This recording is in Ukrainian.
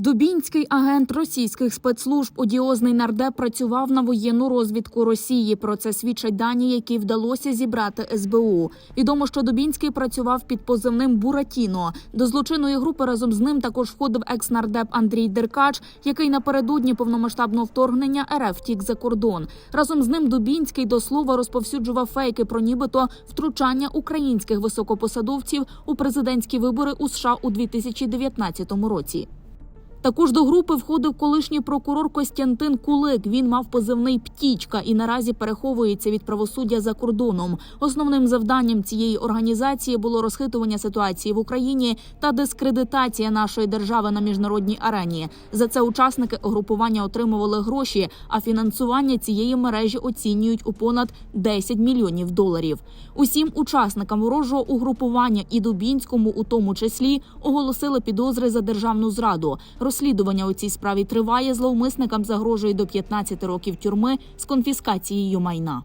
Дубінський агент російських спецслужб одіозний нардеп працював на воєнну розвідку Росії. Про це свідчать дані, які вдалося зібрати СБУ. Відомо, що Дубінський працював під позивним Буратіно. До злочинної групи разом з ним також входив екс-нардеп Андрій Деркач, який напередодні повномасштабного вторгнення РФ втік за кордон. Разом з ним Дубінський до слова розповсюджував фейки про нібито втручання українських високопосадовців у президентські вибори у США у 2019 році. Також до групи входив колишній прокурор Костянтин Кулик. Він мав позивний птічка і наразі переховується від правосуддя за кордоном. Основним завданням цієї організації було розхитування ситуації в Україні та дискредитація нашої держави на міжнародній арені. За це учасники угрупування отримували гроші, а фінансування цієї мережі оцінюють у понад 10 мільйонів доларів. Усім учасникам ворожого угрупування і Дубінському, у тому числі, оголосили підозри за державну зраду. Розслідування у цій справі триває. Зловмисникам загрожує до 15 років тюрми з конфіскацією майна.